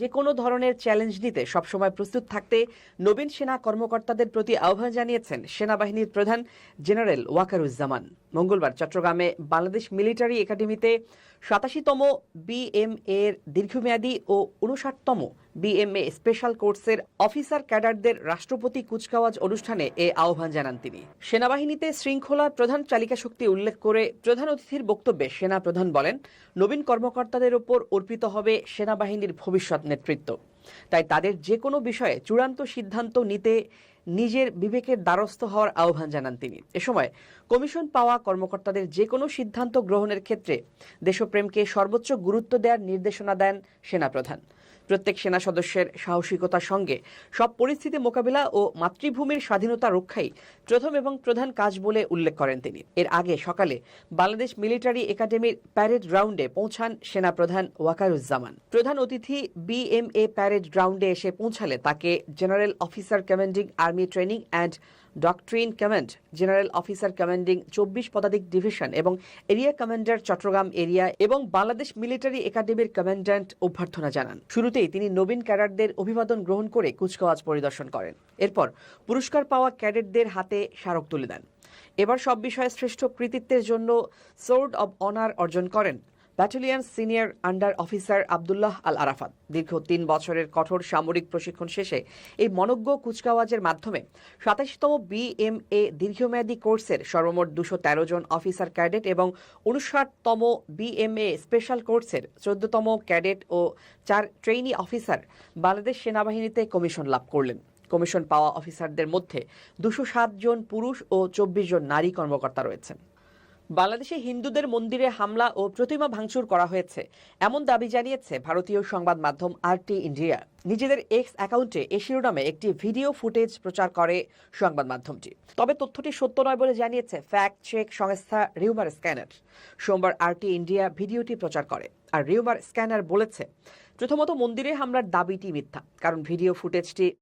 যে কোনো ধরনের চ্যালেঞ্জ নিতে সবসময় প্রস্তুত থাকতে নবীন সেনা কর্মকর্তাদের প্রতি আহ্বান জানিয়েছেন সেনাবাহিনীর প্রধান জেনারেল ওয়াকারুজ্জামান। মঙ্গলবার চট্টগ্রামে বাংলাদেশ মিলিটারি একাডেমিতে সাতাশিতম বিএম এর দীর্ঘমেয়াদী ও উনষাটতম বিএমএ স্পেশাল কোর্সের অফিসার ক্যাডারদের রাষ্ট্রপতি কুচকাওয়াজ অনুষ্ঠানে এ আহ্বান জানান তিনি। সেনাবাহিনীতে শৃঙ্খলা প্রধান চালিকা শক্তি উল্লেখ করে প্রধান অতিথির বক্তব্যে সেনা প্রধান বলেন, নবীন কর্মকর্তাদের ওপর অর্পিত হবে সেনাবাহিনীর ভবিষ্যৎ নেতৃত্ব। তাই তাদের যে কোনো বিষয়ে চূড়ান্ত সিদ্ধান্ত নিতে নিজের বিবেকের দ্বারস্থ হওয়ার আহ্বান জানান তিনি। এ সময় কমিশন পাওয়া কর্মকর্তাদের যে কোনো সিদ্ধান্ত গ্রহণের ক্ষেত্রে দেশপ্রেমকে সর্বোচ্চ গুরুত্ব দেওয়ার নির্দেশনা দেন সেনাপ্রধান। প্রত্যেক সেনা সদস্যের সাহসিকতার সঙ্গে। সব পরিস্থিতি মোকাবিলা ও মাতৃভূমির স্বাধীনতা রক্ষাই প্রথম এবং প্রধান কাজ বলে উল্লেখ করেন তিনি। এর আগে সকালে বাংলাদেশ মিলিটারি একাডেমির প্যারেড গ্রাউন্ডে পৌঁছান সেনাপ্রধান ওয়াকারুজ্জামান। প্রধান অতিথি বিএমএ প্যারেড গ্রাউন্ডে এসে পৌঁছালে তাকে general officer commanding army training and doctrine command general officer commanding চব্বিশ পদাতিক ডিভিশন এবং এরিয়া কমান্ডার চট্টগ্রাম এরিয়া এবং বাংলাদেশ মিলিটারি একাডেমির কমান্ড্যান্ট অভ্যর্থনা জানান। শুরুতেই তিনি নবীন ক্যাডারদের অভিবাদন গ্রহণ করে কুচকাওয়াজ পরিদর্শন করেন। এরপর পুরস্কার পাওয়া ক্যাডেটদের হাতে স্মারক তুলে দেন। এবার সব বিষয়ে শ্রেষ্ঠ কৃতিত্বের জন্য সোর্ড অব অনার অর্জন করেন। Battalion senior under officer Abdullah Al Arafat. দীর্ঘ তিন বছরের কঠোর সামরিক প্রশিক্ষণ শেষে এই মনজ্ঞ কুচকাওয়াজের মাধ্যমে সাতাশতম বিএমএ দীর্ঘমেয়াদী কোর্সের সর্বমোট দুশো তেরো জন অফিসার ক্যাডেট এবং উনষাটতম বিএমএ স্পেশাল কোর্সের চোদ্দতম ক্যাডেট ও চার ট্রেইনি অফিসার বাংলাদেশ সেনাবাহিনীতে কমিশন লাভ করলেন। কমিশন পাওয়া অফিসারদের মধ্যে দুশো জন পুরুষ ও চব্বিশ জন নারী কর্মকর্তা রয়েছেন। বাংলাদেশে হিন্দুদের মন্দিরে হামলা ও প্রতিমা ভাঙচুর করা হয়েছে। এমন দাবি জানিয়েছে ভারতীয় সংবাদ মাধ্যম আরটি ইন্ডিয়া। নিজেদের এক্স অ্যাকাউন্টে এ শিরোনামে একটি ভিডিও ফুটেজ প্রচার করে সংবাদ মাধ্যমটি। তবে তথ্যটি সত্য নয় বলে জানিয়েছে ফ্যাক্ট চেক সংস্থা রিউমার স্ক্যানার। সোমবার আরটি ইন্ডিয়া ভিডিওটি প্রচার করে। আর রিউমার স্ক্যানার বলেছে, প্রথমত মন্দিরে হামলার দাবিটি মিথ্যা, কারণ ভিডিও ফুটেজটি